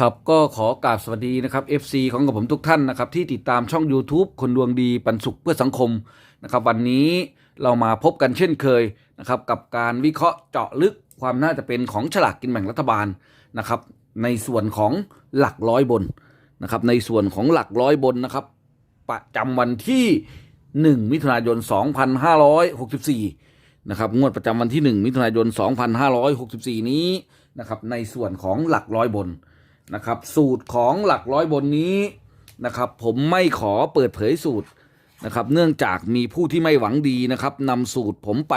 ครับก็ขอกราบสวัสดีนะครับ FC ของกับผมทุกท่านนะครับที่ติดตามช่อง YouTube คนดวงดีปันสุขเพื่อสังคมนะครับวันนี้เรามาพบกันเช่นเคยนะครับกับการวิเคราะห์เจาะลึกความน่าจะเป็นของฉลากกินแบ่งรัฐบาลนะครับในส่วนของหลักร้อยบนนะครับในส่วนของหลักร้อยบนนะครับประจำวันที่ 1 มิถุนายน 2564นะครับงวดประจำวันที่ 1 มิถุนายน 2564 นี้นะครับในส่วนของหลักร้อยบน นะครับ สูตรของหลักร้อยบนนี้นะครับ ผมไม่ขอเปิดเผยสูตรนะครับ เนื่องจากมีผู้ที่ไม่หวังดีนะครับนำสูตรผมไป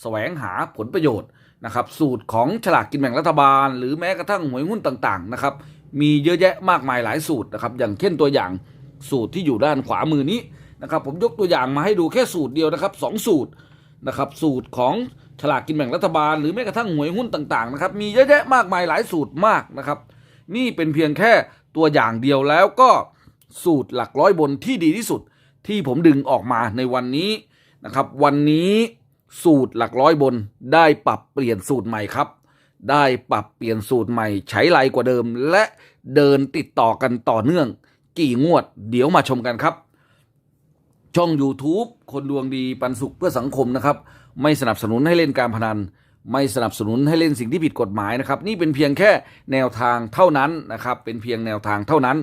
แสวงหาผลประโยชน์นะครับ สูตรของฉลากกินแบ่งรัฐบาล หรือแม้กระทั่งหวยหุ้นต่างๆนะครับ มีเยอะแยะมากมายหลายสูตรนะครับ อย่างเช่นตัวอย่างสูตรที่อยู่ด้านขวามือนี้นะครับ ผมยกตัวอย่างมาให้ดูแค่สูตรเดียวนะครับสองสูตรนะครับ สูตรของฉลากกินแบ่งรัฐบาล หรือแม้กระทั่งหวยหุ้นต่างๆนะครับ มีเยอะแยะมากมายหลายสูตรมากนะครับ นี่เป็นเพียงแค่ตัวอย่างเดียวแล้วก็สูตรหลักร้อยบนที่ดีที่สุดที่ผมดึงออกมาในวันนี้นะครับ วันนี้สูตรหลักร้อยบนได้ปรับเปลี่ยนสูตรใหม่ครับ ได้ปรับเปลี่ยนสูตรใหม่ใช้ไรกว่าเดิม และเดินติดต่อกันต่อเนื่อง กี่งวด เดี๋ยวมาชมกันครับ ช่อง YouTube คนดวงดีปันสุขเพื่อสังคมนะครับ ไม่สนับสนุนให้เล่นการพนัน ไม่สนับสนุนให้เล่นสิ่งที่ผิดกฎหมายนะครับ นี่เป็นเพียงแค่แนวทางเท่านั้นนะครับ เป็นเพียงแนวทางเท่านั้น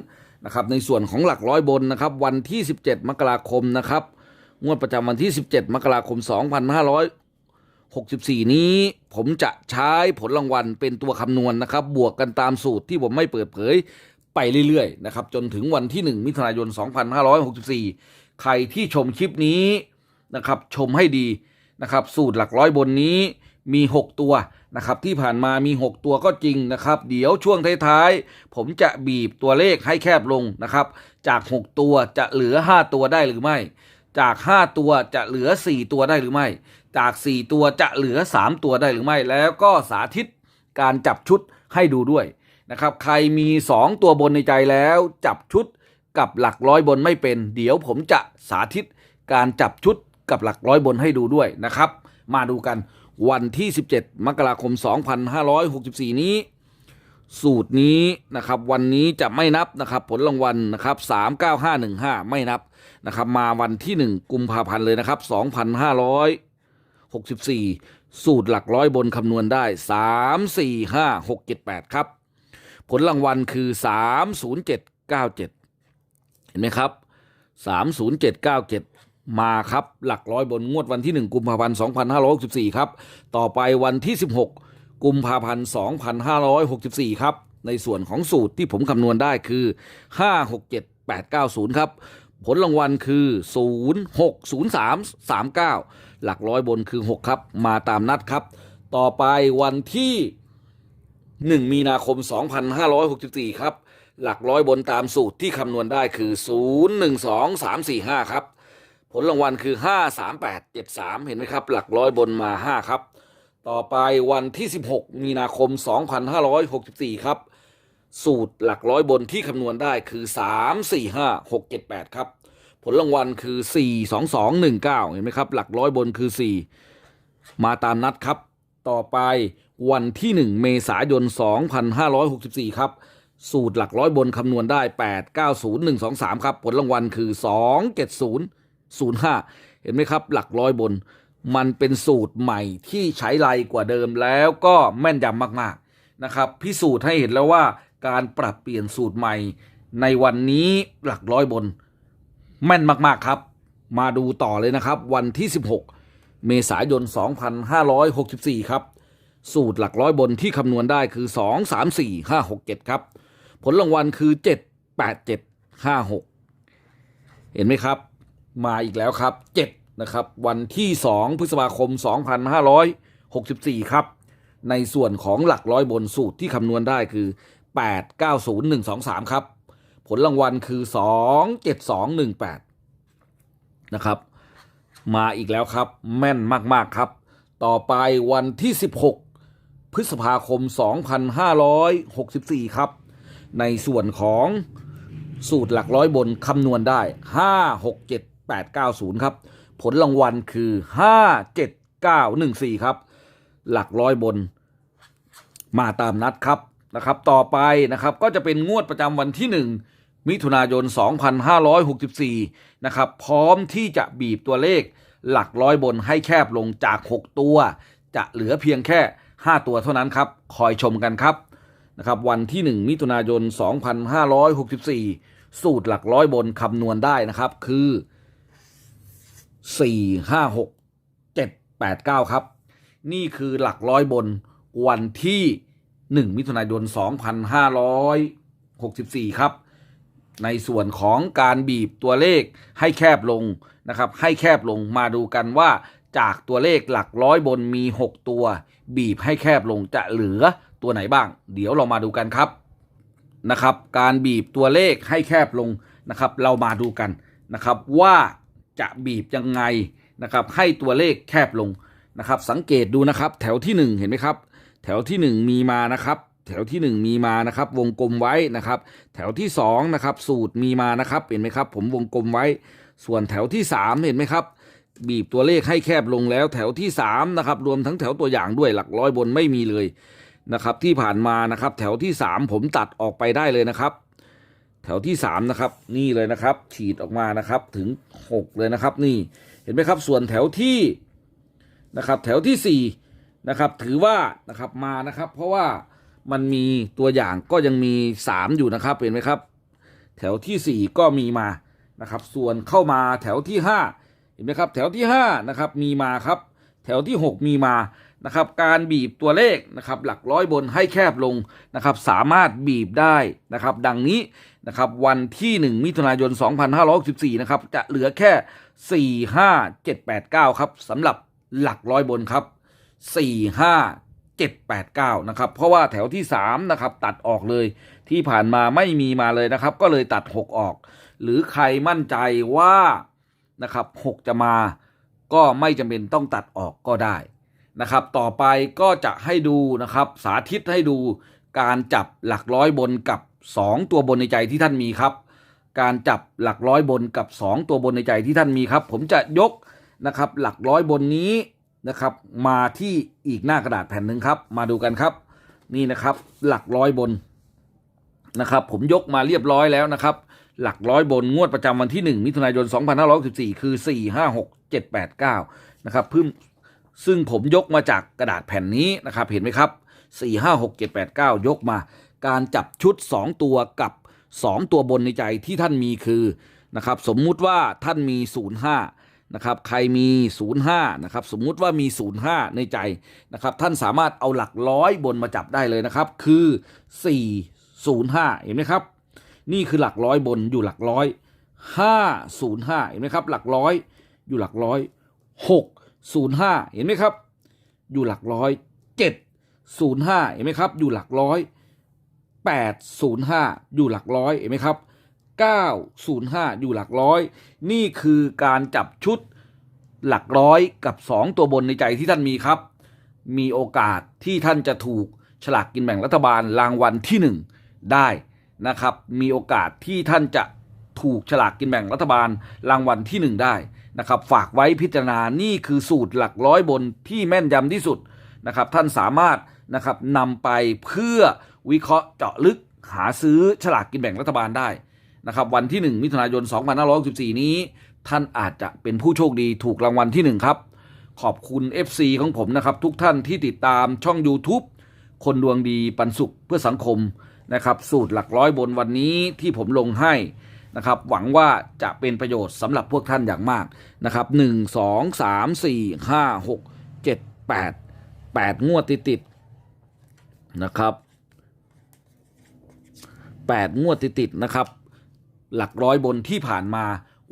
นะครับ ในส่วนของหลักร้อยบนนะครับ วันที่ 17 มกราคมนะครับ งวดประจำวันที่ 17 มกราคม 2564 นี้ ผมจะใช้ผลรางวัลเป็นตัวคำนวณนะครับ บวกกันตามสูตรที่ผมไม่เปิดเผยไปเรื่อยๆนะครับ จนถึงวันที่ 1 มิถุนายน 2564 ใครที่ชมคลิปนี้นะครับ ชมให้ดีนะครับ สูตรหลักร้อยบนนี้ มี 6 ตัวนะครับที่ผ่านมามี 6 ตัวก็จริงนะครับ เดี๋ยวช่วงท้ายๆ ผมจะบีบตัวเลขให้แคบลงนะครับ จาก 6 ตัวจะเหลือ 5 ตัวได้หรือไม่ จาก 5 ตัวจะเหลือ 4 ตัวได้หรือไม่ จาก 4 ตัวจะเหลือ 3 ตัวได้หรือไม่ แล้วก็สาธิตการจับชุดให้ดูด้วยนะครับ ใครมี 2 ตัวบนในใจแล้วจับชุดกับหลักร้อยบนไม่เป็น เดี๋ยวผมจะสาธิตการจับชุดกับหลักร้อยบนให้ดูด้วยนะครับ มาดูกัน วันที่ 17 มกราคม 2564 นี้ สูตรนี้นะครับวันนี้จะไม่นับนะครับผลรางวัลนะครับ 39515 ไม่นับนะครับมาวันที่ 1 กุมภาพันธ์เลยนะครับ 2564 สูตรหลักร้อยบนคำนวณได้ 3 4 5 6 7 8 ครับ ผลรางวัลคือ 30797 เห็นไหมครับ 30797 มาครับ หลักร้อยบนงวดวันที่ 1 กุมภาพันธ์ 2564 ครับ ต่อไปวันที่ 16 กุมภาพันธ์ 2564 ครับ ในส่วนของสูตรที่ผมคำนวณได้คือ 567890 ครับ ผลรางวัลคือ 060339 หลักร้อยบนคือ 6 ครับ มาตามนัดครับ ต่อไปวันที่ 1 มีนาคม 2564 ครับ หลักร้อยบนตามสูตรที่คำนวณได้คือ 0 1 2 3 4 5 ครับ ผลรางวัลคือ 5 3 8 7 3 เห็นไหมครับ หลักร้อยบนมา 5 ครับ ต่อไปวันที่ 16 มีนาคม 2564 ครับ สูตรหลักร้อยบนที่คำนวณได้คือ 3 4 5 6 7 8 ครับ ผลรางวัลคือ 4 2 2 1 9 เห็นไหมครับ หลักร้อยบนคือ 4 มาตามนัดครับ ต่อไปวันที่ 1 เมษายน 2564 ครับสูตรหลักร้อยบนคำนวณได้ 8 9 0 1 2 3 ครับ ผลรางวัลคือ 2 7 0 0 5 เห็นไหมครับ หลักร้อยบน มันเป็นสูตรใหม่ที่ใช้ไรกว่าเดิมแล้วก็แม่นยำมากๆนะครับ พิสูจน์ให้เห็นแล้วว่าการปรับเปลี่ยนสูตรใหม่ในวันนี้หลักร้อยบน แม่นมากๆครับ มาดูต่อเลยนะครับ วันที่ 16 เมษายน 2564 ครับ สูตรหลักร้อยบนที่คำนวณได้คือ 2 3 4 5 6 7 ครับ ผลรางวัลคือ 7 8 7 5 6 เห็นไหมครับ มาอีกแล้วครับ 7 นะครับ วันที่ 2 พฤษภาคม 2564 ครับ ในส่วนของหลักร้อยบนสูตรที่คำนวณได้คือ 8 9 0 1 2 3 ครับ ผลรางวัลคือ 2 7 2 1 8 นะครับ มาอีกแล้วครับ แม่นมาก ๆ ครับ ต่อไปวันที่ 16 พฤษภาคม 2564 ครับ ในส่วนของสูตรหลักร้อยบนคำนวณได้ 5 6 7 8 9 0 ครับ ผลรางวัลคือ 5 7 9 1 4 ครับ หลักร้อยบน มาตามนัดครับนะครับ ต่อไปนะครับก็จะเป็นงวดประจำวันที่ 1 มิถุนายน 2564 นะครับ พร้อมที่จะบีบตัวเลขหลักร้อยบนให้แคบลงจาก 6 ตัว จะเหลือเพียงแค่ 5 ตัวเท่านั้นครับ คอยชมกันครับนะครับวันที่ 1 มิถุนายน 2564 สูตรหลักร้อยบนคำนวณได้นะครับ คือ 4 5 6 7 8 9ครับ นี่คือหลักร้อยบนวันที่1มิถุนายน2564ครับ ในส่วนของการบีบตัวเลขให้แคบลงนะครับ ให้แคบลงมาดูกันว่าจากตัวเลขหลักร้อยบนมี 6 ตัว บีบให้แคบลงจะเหลือตัวไหนบ้าง เดี๋ยวเรามาดูกันครับนะครับ การบีบตัวเลขให้แคบลงนะครับ เรามาดูกันนะครับว่า จะบีบยังไงนะครับให้ตัวเลขแคบลงนะครับสังเกตดูนะครับแถวที่ 1 เห็นไหมครับ แถวที่ 1 มีมานะครับ แถวที่ 1 มีมานะครับ วงกลมไว้นะครับ แถวที่2นะครับสูตรมีมานะครับเห็นไหมครับ ผมวงกลมไว้ ส่วนแถวที่ 3 เห็นไหมครับ บีบตัวเลขให้แคบลงแล้ว แถวที่3นะครับรวมทั้งแถวตัวอย่างด้วยหลักร้อยบนไม่มีเลยนะครับที่ผ่านมานะครับ แถวที่ 3 ผมตัดออกไปได้เลยนะครับ แถวที่ 3 นะครับ นี่เลยนะครับ ฉีดออกมานะครับถึง 6 เลยนะครับ นี่เห็นไหมครับ ส่วนแถวที่นะครับ แถวที่4นะครับ ถือว่านะครับมานะครับ เพราะว่ามันมีตัวอย่างก็ยังมี 3 อยู่นะครับ เห็นไหมครับ แถวทีสี่4 ก็มีมานะครับ ส่วนเข้ามาแถวที่ 5 เห็นไหมครับ แถวที่5นะครับมีมาครับ แถวที่ 6 มีมา นะครับการบีบตัวเลขนะครับหลักร้อยบนให้แคบลงนะครับสามารถบีบได้นะครับดังนี้นะครับวันที่ 1 มิถุนายน 2564นะครับจะเหลือแค่ 4 5 7 8 9ครับสำหรับหลักร้อยบนครับ 4 5 7 8 9 นะครับ เพราะว่าแถวที่ 3 นะครับ ตัดออกเลยที่ผ่านมาไม่มีมาเลยนะครับ ก็เลยตัด 6 ออก หรือใครมั่นใจว่านะครับ 6 จะมาก็ไม่จำเป็นต้องตัดออกก็ได้ นะครับ ต่อไปก็จะให้ดูนะครับ สาธิตให้ดูการจับหลักร้อยบนกับ 2 ตัวบนในใจที่ท่านมีครับ การจับหลักร้อยบนกับ 2 ตัวบนในใจที่ท่านมีครับ ผมจะยกนะครับ หลักร้อยบนนี้นะครับ มาที่อีกหน้ากระดาษแผ่นหนึ่งครับ มาดูกันครับ นี่นะครับ หลักร้อยบนนะครับ ผมยกมาเรียบร้อยแล้วนะครับ หลักร้อยบนงวดประจำวันที่ 1 มิถุนายน 2564 คือ 4 5 6 7 8 9 นะครับเพิ่ม ซึ่งผมยกมาจากกระดาษแผ่นนี้นะครับ เห็นไหมครับ 4 5 6 7 8 9 ยกมา การจับชุด 2 ตัวกับ 2 ตัวบนในใจที่ท่านมีคือนะครับสมมุติว่าท่านมี 05นะครับใครมี 05นะครับสมมุติว่ามี 05 ในใจนะครับท่านสามารถเอาหลักร้อยบนมาจับได้เลยนะครับ คือ 405 เห็นไหมครับ นี่คือหลักร้อยบนอยู่หลักร้อย505 เห็นไหมครับ หลักร้อยอยู่หลักร้อย 05 เห็นไหมครับ อยู่หลักร้อย 705 เห็นไหมครับ อยู่หลักร้อย 805 อยู่หลักร้อย เห็นไหมครับ 905 อยู่หลักร้อย นี่คือการจับชุดหลักร้อยกับ 2 ตัวบนในใจที่ท่านมีครับ มีโอกาสที่ท่านจะถูกฉลากกินแบ่งรัฐบาลรางวัลที่ 1 ได้นะครับ มีโอกาสที่ท่านจะถูกฉลากกินแบ่งรัฐบาลรางวัลที่ 1 ได้ นะครับฝากไว้พิจารณานี่คือสูตรหลักร้อยบนที่แม่นยำที่สุดนะครับท่านสามารถนะครับนำไปเพื่อวิเคราะห์เจาะลึกหาซื้อฉลากกินแบ่งรัฐบาลได้นะครับวันที่ 1 มิถุนายน 2564 นี้ ท่านอาจจะเป็นผู้โชคดีถูกรางวัลที่ 1 ครับ ขอบคุณ FC ของผมนะครับ ทุกท่านที่ติดตามช่อง YouTube คนดวงดีปันสุขเพื่อสังคมนะครับ สูตรหลักร้อยบนวันนี้ที่ผมลงให้ นะครับ หวังว่าจะเป็นประโยชน์สำหรับพวกท่านอย่างมากนะครับหนึ่งสองสามสี่ห้าหกเจ็ดแปดแปดงวดติดติดๆนะครับแปดงวดติดติดๆนะครับ หลักร้อยบนที่ผ่านมา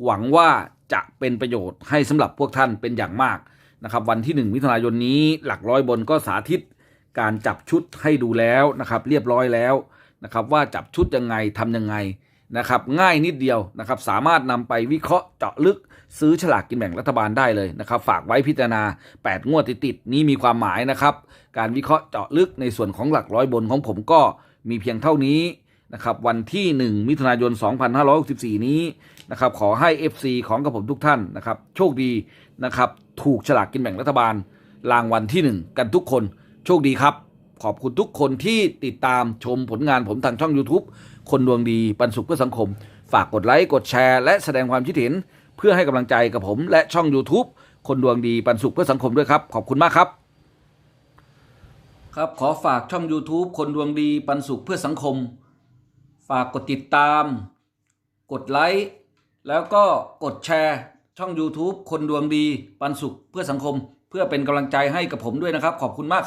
หวังว่าจะเป็นประโยชน์ให้สำหรับพวกท่านเป็นอย่างมากนะครับ วันที่ 1 มิถุนายนนี้หลักร้อยบนก็สาธิตการจับชุดให้ดูแล้วนะครับ เรียบร้อยแล้วนะครับ ว่าจับชุดยังไงทำยังไง นะครับง่ายนิดเดียวนะครับสามารถนำไปวิเคราะห์เจาะลึกซื้อฉลากกินแบ่งรัฐบาลได้เลยนะครับฝากไว้พิจารณา 8 งวดติดๆนี้มีความหมายนะครับ การวิเคราะห์เจาะลึกในส่วนของหลักร้อยบนของผมก็มีเพียงเท่านี้นะครับวันที่ 1 มิถุนายน 2564 นี้นะครับขอให้ FC ของกับผมทุกท่านนะครับโชคดีนะครับถูกฉลากกินแบ่งรัฐบาล รางวัลที่ 1 กันทุกคนโชคดีครับ ขอบคุณทุกคนที่ติดตามชมผลงานผมทางช่อง YouTube คนดวงดีปันสุขเพื่อสังคม ฝากกดไลค์ กดแชร์ และแสดงความคิดเห็น เพื่อให้กำลังใจกับผม และช่อง YouTube คนดวงดีปันสุขเพื่อสังคมด้วยครับ ขอบคุณมากครับ ครับขอฝากช่อง YouTube คนดวงดีปันสุขเพื่อสังคม ฝากกดติดตาม กดไลค์แล้วก็กดแชร์ช่อง YouTube คนดวงดีปันสุขเพื่อสังคม เพื่อเป็นกำลังใจให้กับผมด้วยนะครับ ขอบคุณมาก